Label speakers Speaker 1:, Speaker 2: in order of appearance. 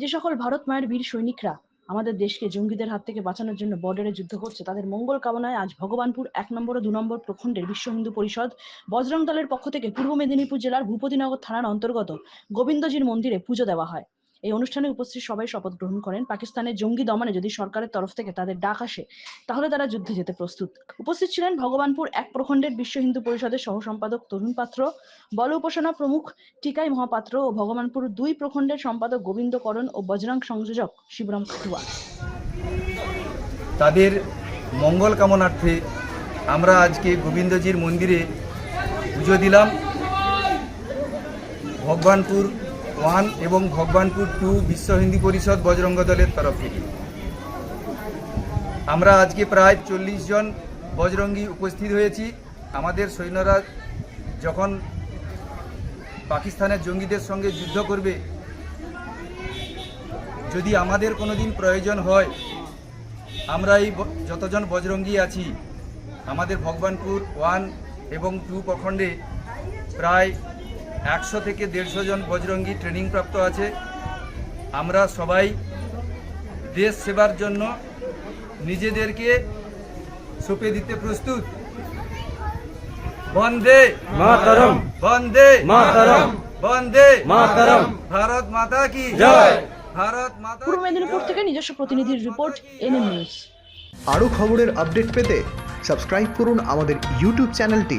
Speaker 1: যে সকল ভারত মায়ের বীর সৈনিকরা আমাদের দেশকে জঙ্গিদের হাত থেকে বাঁচানোর জন্য বর্ডারে যুদ্ধ করছে, তাদের মঙ্গল কামনায় আজ ভগবানপুর এক নম্বর ও দু নম্বর প্রখণ্ডের বিশ্ব হিন্দু পরিষদ বজরং দলের পক্ষ থেকে পূর্ব মেদিনীপুর জেলার ভূপতিনগর থানার অন্তর্গত গোবিন্দজির মন্দিরে পুজো দেওয়া হয়। এই অনুষ্ঠানে উপস্থিত সবাই শপথ গ্রহণ করেন। পাকিস্তানের জঙ্গি দমনে যদি সরকারের তরফ থেকে তাদের ডাক আসে, তাহলে তারা যুদ্ধে যেতে প্রস্তুত। উপস্থিত ছিলেন ভগবানপুর এক প্রখণ্ডের বিশ্ব হিন্দু পরিষদের সহ সম্পাদক তরুণ পাত্র, বল উপাসনা প্রমুখ টিকাই মহাপাত্র ও ভগবানপুর দুই প্রখণ্ডের সম্পাদক গোবিন্দ করণ ও বজরং সংযোজক শিবরাম খাটুয়া
Speaker 2: তাদের মঙ্গল কামনার্থে আমরা আজকে গোবিন্দজির মন্দিরে পুজো দিলাম। ভগবানপুর ওয়ান এবং ভগবানপুর টু বিশ্ব হিন্দু পরিষদ বজরঙ্গ দলের তরফ থেকে। আমরা আজকে প্রায় চল্লিশ জন বজরঙ্গী উপস্থিত হয়েছি। আমাদের সৈন্যরা যখন পাকিস্তানের জঙ্গিদের সঙ্গে যুদ্ধ করবে, যদি আমাদের কোনো দিন প্রয়োজন হয়, আমরা এই যতজন বজরঙ্গি আছি, আমাদের ভগবানপুর ওয়ান এবং টু প্রখণ্ডে প্রায় একশো থেকে দেড়শো জন বজরঙ্গি ট্রেনিং প্রাপ্ত আছে। আমরা সবাই দেশ সেবার জন্য নিজেদেরকে সঁপে দিতে প্রস্তুত। বন্দে
Speaker 3: মাতরম।
Speaker 2: বন্দে
Speaker 3: মাতরম।
Speaker 2: বন্দে
Speaker 3: মাতরম।
Speaker 2: ভারত মাতা কি
Speaker 3: জয়।
Speaker 2: ভারত মাতা
Speaker 1: পূর্ব মেদিনীপুর থেকে নিজস্ব প্রতিনিধির রিপোর্ট এনএম নিউজ
Speaker 4: আরও খবরের আপডেট পেতে সাবস্ক্রাইব করুন আমাদের ইউটিউব চ্যানেলটি।